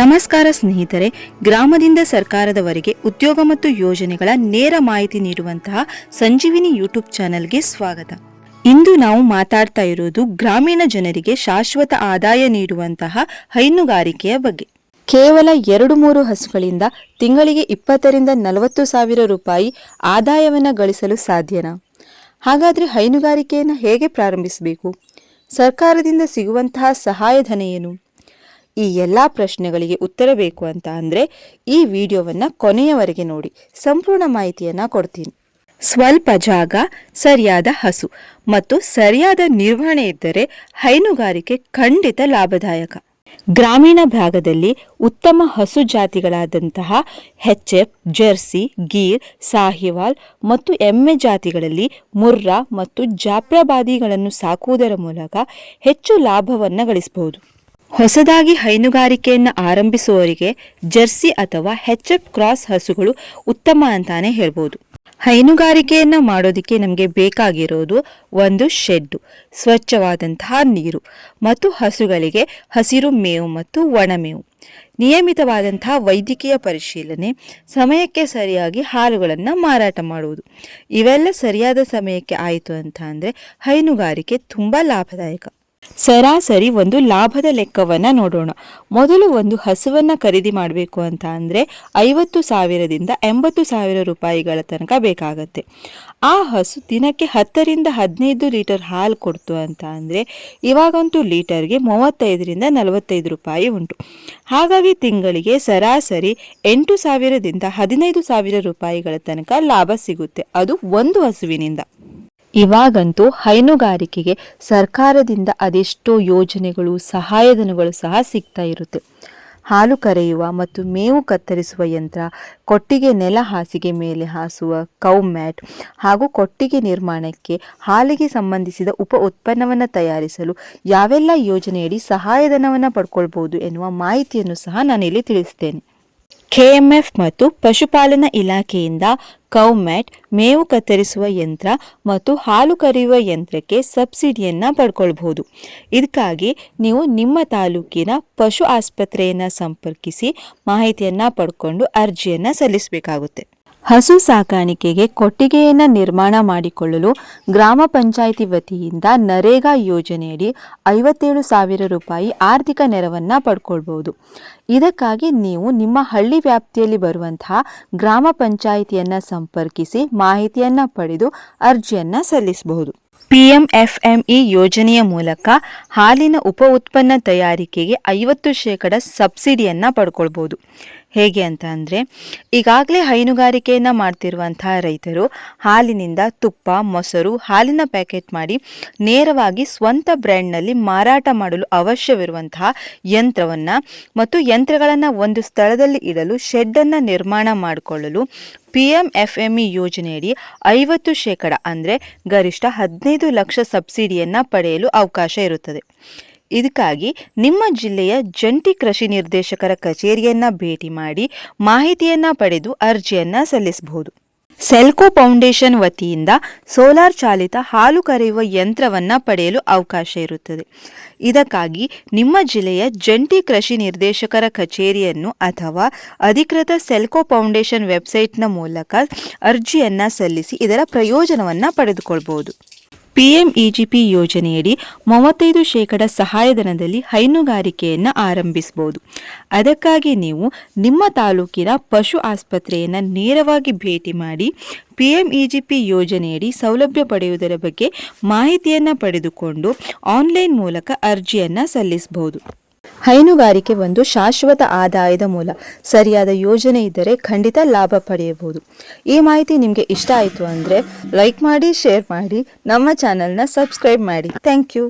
ನಮಸ್ಕಾರ ಸ್ನೇಹಿತರೆ, ಗ್ರಾಮದಿಂದ ಸರ್ಕಾರದವರೆಗೆ ಉದ್ಯೋಗ ಮತ್ತು ಯೋಜನೆಗಳ ನೇರ ಮಾಹಿತಿ ನೀಡುವಂತಹ ಸಂಜೀವಿನಿ ಯೂಟ್ಯೂಬ್ ಚಾನೆಲ್ಗೆ ಸ್ವಾಗತ. ಇಂದು ನಾವು ಮಾತಾಡ್ತಾ ಇರೋದು ಗ್ರಾಮೀಣ ಜನರಿಗೆ ಶಾಶ್ವತ ಆದಾಯ ನೀಡುವಂತಹ ಹೈನುಗಾರಿಕೆಯ ಬಗ್ಗೆ. ಕೇವಲ ಎರಡು ಮೂರು ಹಸುಗಳಿಂದ ತಿಂಗಳಿಗೆ ಇಪ್ಪತ್ತರಿಂದ ನಲವತ್ತು ಸಾವಿರ ರೂಪಾಯಿ ಆದಾಯವನ್ನು ಗಳಿಸಲು ಸಾಧ್ಯನಾ? ಹಾಗಾದರೆ ಹೈನುಗಾರಿಕೆಯನ್ನು ಹೇಗೆ ಪ್ರಾರಂಭಿಸಬೇಕು? ಸರ್ಕಾರದಿಂದ ಸಿಗುವಂತಹ ಸಹಾಯಧನ ಏನು? ಈ ಎಲ್ಲ ಪ್ರಶ್ನೆಗಳಿಗೆ ಉತ್ತರ ಬೇಕು ಅಂತ ಅಂದರೆ ಈ ವಿಡಿಯೋವನ್ನು ಕೊನೆಯವರೆಗೆ ನೋಡಿ. ಸಂಪೂರ್ಣ ಮಾಹಿತಿಯನ್ನು ಕೊಡ್ತೀನಿ. ಸ್ವಲ್ಪ ಜಾಗ, ಸರಿಯಾದ ಹಸು ಮತ್ತು ಸರಿಯಾದ ನಿರ್ವಹಣೆ ಇದ್ದರೆ ಹೈನುಗಾರಿಕೆ ಖಂಡಿತ ಲಾಭದಾಯಕ. ಗ್ರಾಮೀಣ ಭಾಗದಲ್ಲಿ ಉತ್ತಮ ಹಸು ಜಾತಿಗಳಾದಂತಹ ಹೆಚ್ಎಫ್ ಜರ್ಸಿ, ಗೀರ್, ಸಾಹಿವಾಲ್ ಮತ್ತು ಎಮ್ಮೆ ಜಾತಿಗಳಲ್ಲಿ ಮುರ್ರಾ ಮತ್ತು ಜಾಪ್ರಬಾದಿಗಳನ್ನು ಸಾಕುವುದರ ಮೂಲಕ ಹೆಚ್ಚು ಲಾಭವನ್ನು ಗಳಿಸಬಹುದು. ಹೊಸದಾಗಿ ಹೈನುಗಾರಿಕೆಯನ್ನು ಆರಂಭಿಸುವವರಿಗೆ ಜರ್ಸಿ ಅಥವಾ ಹೆಚ್ಎಫ್ ಕ್ರಾಸ್ ಹಸುಗಳು ಉತ್ತಮ ಅಂತಾನೆ ಹೇಳ್ಬೋದು. ಹೈನುಗಾರಿಕೆಯನ್ನು ಮಾಡೋದಕ್ಕೆ ನಮಗೆ ಬೇಕಾಗಿರೋದು ಒಂದು ಶೆಡ್ಡು, ಸ್ವಚ್ಛವಾದಂತಹ ನೀರು ಮತ್ತು ಹಸುಗಳಿಗೆ ಹಸಿರು ಮೇವು ಮತ್ತು ಒಣಮೇವು ನಿಯಮಿತವಾದಂತಹ ವೈದ್ಯಕೀಯ ಪರಿಶೀಲನೆ, ಸಮಯಕ್ಕೆ ಸರಿಯಾಗಿ ಹಾಲುಗಳನ್ನು ಮಾರಾಟ ಮಾಡುವುದು. ಇವೆಲ್ಲ ಸರಿಯಾದ ಸಮಯಕ್ಕೆ ಆಯಿತು ಅಂತ ಅಂದರೆ ಹೈನುಗಾರಿಕೆ ತುಂಬ ಲಾಭದಾಯಕ. ಸರಾಸರಿ ಒಂದು ಲಾಭದ ಲೆಕ್ಕವನ್ನ ನೋಡೋಣ. ಮೊದಲು ಒಂದು ಹಸುವನ್ನ ಖರೀದಿ ಮಾಡಬೇಕು ಅಂತ ಅಂದ್ರೆ ಐವತ್ತು ಸಾವಿರದಿಂದ ಎಂಬತ್ತು ಸಾವಿರ ರೂಪಾಯಿಗಳ ತನಕ ಬೇಕಾಗತ್ತೆ. ಆ ಹಸು ದಿನಕ್ಕೆ ಹತ್ತರಿಂದ ಹದಿನೈದು ಲೀಟರ್ ಹಾಲು ಕೊಡ್ತು ಅಂತ ಅಂದ್ರೆ ಇವಾಗಂತೂ ಲೀಟರ್ಗೆ ಮೂವತ್ತೈದರಿಂದ ನಲವತ್ತೈದು ರೂಪಾಯಿ ಉಂಟು. ಹಾಗಾಗಿ ತಿಂಗಳಿಗೆ ಸರಾಸರಿ ಎಂಟು ಸಾವಿರದಿಂದ ಹದಿನೈದು ಸಾವಿರ ರೂಪಾಯಿಗಳ ತನಕ ಲಾಭ ಸಿಗುತ್ತೆ. ಅದು ಒಂದು ಹಸುವಿನಿಂದ. ಇವಾಗಂತೂ ಹೈನುಗಾರಿಕೆಗೆ ಸರ್ಕಾರದಿಂದ ಅದೆಷ್ಟೋ ಯೋಜನೆಗಳು, ಸಹಾಯಧನಗಳು ಸಹ ಸಿಗ್ತಾ ಇರುತ್ತೆ. ಹಾಲು ಕರೆಯುವ ಮತ್ತು ಮೇವು ಕತ್ತರಿಸುವ ಯಂತ್ರ, ಕೊಟ್ಟಿಗೆ ನೆಲ ಹಾಸಿಗೆ ಮೇಲೆ ಹಾಸುವ ಕೌ ಮ್ಯಾಟ್ ಹಾಗೂ ಕೊಟ್ಟಿಗೆ ನಿರ್ಮಾಣಕ್ಕೆ ಹಾಲಿಗೆ ಸಂಬಂಧಿಸಿದ ಉಪ ಉತ್ಪನ್ನವನ್ನು ತಯಾರಿಸಲು ಯಾವೆಲ್ಲ ಯೋಜನೆಯಡಿ ಸಹಾಯಧನವನ್ನು ಪಡ್ಕೊಳ್ಬೋದು ಎನ್ನುವ ಮಾಹಿತಿಯನ್ನು ಸಹ ನಾನಿಲ್ಲಿ ತಿಳಿಸ್ತೇನೆ. ಕೆಎಂಎಫ್ ಮತ್ತು ಪಶುಪಾಲನಾ ಇಲಾಖೆಯಿಂದ ಕೌಮ್ಯಾಟ್ ಮೇವು ಕತ್ತರಿಸುವ ಯಂತ್ರ ಮತ್ತು ಹಾಲು ಕರೆಯುವ ಯಂತ್ರಕ್ಕೆ ಸಬ್ಸಿಡಿಯನ್ನು ಪಡ್ಕೊಳ್ಬಹುದು. ಇದಕ್ಕಾಗಿ ನೀವು ನಿಮ್ಮ ತಾಲೂಕಿನ ಪಶು ಆಸ್ಪತ್ರೆಯನ್ನು ಸಂಪರ್ಕಿಸಿ ಮಾಹಿತಿಯನ್ನು ಪಡ್ಕೊಂಡು ಅರ್ಜಿಯನ್ನು ಸಲ್ಲಿಸಬೇಕಾಗುತ್ತೆ. ಹಸು ಸಾಕಾಣಿಕೆಗೆ ಕೊಟ್ಟಿಗೆಯನ್ನು ನಿರ್ಮಾಣ ಮಾಡಿಕೊಳ್ಳಲು ಗ್ರಾಮ ಪಂಚಾಯಿತಿ ವತಿಯಿಂದ ನರೇಗಾ ಯೋಜನೆಯಡಿ ಐವತ್ತೇಳು ಸಾವಿರ ರೂಪಾಯಿ ಆರ್ಥಿಕ ನೆರವನ್ನು ಪಡ್ಕೊಳ್ಬಹುದು. ಇದಕ್ಕಾಗಿ ನೀವು ನಿಮ್ಮ ಹಳ್ಳಿ ವ್ಯಾಪ್ತಿಯಲ್ಲಿ ಬರುವಂತಹ ಗ್ರಾಮ ಪಂಚಾಯಿತಿಯನ್ನು ಸಂಪರ್ಕಿಸಿ ಮಾಹಿತಿಯನ್ನು ಪಡೆದು ಅರ್ಜಿಯನ್ನು ಸಲ್ಲಿಸಬಹುದು. ಪಿಎಂಎಫ್ಎಂಇ ಯೋಜನೆಯ ಮೂಲಕ ಹಾಲಿನ ಉಪ ಉತ್ಪನ್ನ ತಯಾರಿಕೆಗೆ ಐವತ್ತು ಶೇಕಡ ಸಬ್ಸಿಡಿಯನ್ನು ಪಡ್ಕೊಳ್ಬೋದು ಹೇಗೆ ಅಂತ ಅಂದರೆ, ಈಗಾಗಲೇ ಹೈನುಗಾರಿಕೆಯನ್ನು ಮಾಡ್ತಿರುವಂತಹ ರೈತರು ಹಾಲಿನಿಂದ ತುಪ್ಪ, ಮೊಸರು ಹಾಲಿನ ಪ್ಯಾಕೆಟ್ ಮಾಡಿ ನೇರವಾಗಿ ಸ್ವಂತ ಬ್ರ್ಯಾಂಡ್ನಲ್ಲಿ ಮಾರಾಟ ಮಾಡಲು ಅವಶ್ಯವಿರುವಂತಹ ಯಂತ್ರವನ್ನು ಮತ್ತು ಯಂತ್ರಗಳನ್ನು ಒಂದು ಸ್ಥಳದಲ್ಲಿ ಇಡಲು ಶೆಡ್ಡನ್ನು ನಿರ್ಮಾಣ ಮಾಡಿಕೊಳ್ಳಲು P M F M E ಯೋಜನೆಯಡಿ ಐವತ್ತು ಶೇಕಡ ಅಂದರೆ ಗರಿಷ್ಠ ಹದಿನೈದು ಲಕ್ಷ ಸಬ್ಸಿಡಿಯನ್ನು ಪಡೆಯಲು ಅವಕಾಶ ಇರುತ್ತದೆ. ಇದಕ್ಕಾಗಿ ನಿಮ್ಮ ಜಿಲ್ಲೆಯ ಜಂಟಿ ಕೃಷಿ ನಿರ್ದೇಶಕರ ಕಚೇರಿಯನ್ನ ಭೇಟಿ ಮಾಡಿ ಮಾಹಿತಿಯನ್ನ ಪಡೆದು ಅರ್ಜಿಯನ್ನ ಸಲ್ಲಿಸಬಹುದು. ಸೆಲ್ಕೋ ಫೌಂಡೇಶನ್ ವತಿಯಿಂದ ಸೋಲಾರ್ ಚಾಲಿತ ಹಾಲು ಕರೆಯುವ ಯಂತ್ರವನ್ನ ಪಡೆಯಲು ಅವಕಾಶ ಇರುತ್ತದೆ. ಇದಕ್ಕಾಗಿ ನಿಮ್ಮ ಜಿಲ್ಲೆಯ ಜಂಟಿ ಕೃಷಿ ನಿರ್ದೇಶಕರ ಕಚೇರಿಯನ್ನು ಅಥವಾ ಅಧಿಕೃತ ಸೆಲ್ಕೋ ಫೌಂಡೇಶನ್ ವೆಬ್ಸೈಟ್ನ ಮೂಲಕ ಅರ್ಜಿಯನ್ನು ಸಲ್ಲಿಸಿ ಇದರ ಪ್ರಯೋಜನವನ್ನು ಪಡೆದುಕೊಳ್ಬಹುದು. ಪಿಎಂಇಜಿಪಿ ಯೋಜನೆಯಡಿ ಮೂವತ್ತೈದು ಶೇಕಡ ಸಹಾಯಧನದಲ್ಲಿ ಹೈನುಗಾರಿಕೆಯನ್ನು ಆರಂಭಿಸಬಹುದು ಅದಕ್ಕಾಗಿ ನೀವು ನಿಮ್ಮ ತಾಲೂಕಿನ ಪಶು ಆಸ್ಪತ್ರೆಯನ್ನು ನೇರವಾಗಿ ಭೇಟಿ ಮಾಡಿ ಪಿಎಂಇಜಿಪಿ ಯೋಜನೆಯಡಿ ಸೌಲಭ್ಯ ಪಡೆಯುವುದರ ಬಗ್ಗೆ ಮಾಹಿತಿಯನ್ನು ಪಡೆದುಕೊಂಡು ಆನ್ಲೈನ್ ಮೂಲಕ ಅರ್ಜಿಯನ್ನು ಸಲ್ಲಿಸಬಹುದು ಹೈನುಗಾರಿಕೆ ಒಂದು ಶಾಶ್ವತ ಆದಾಯದ ಮೂಲ. ಸರಿಯಾದ ಯೋಜನೆ ಇದ್ದರೆ ಖಂಡಿತ ಲಾಭ ಪಡೆಯಬಹುದು. ಈ ಮಾಹಿತಿ ನಿಮಗೆ ಇಷ್ಟ ಆಯಿತು ಅಂದರೆ ಲೈಕ್ ಮಾಡಿ ಶೇರ್ ಮಾಡಿ, ನಮ್ಮ ಚಾನಲ್ನ ಸಬ್ಸ್ಕ್ರೈಬ್ ಮಾಡಿ. Thank you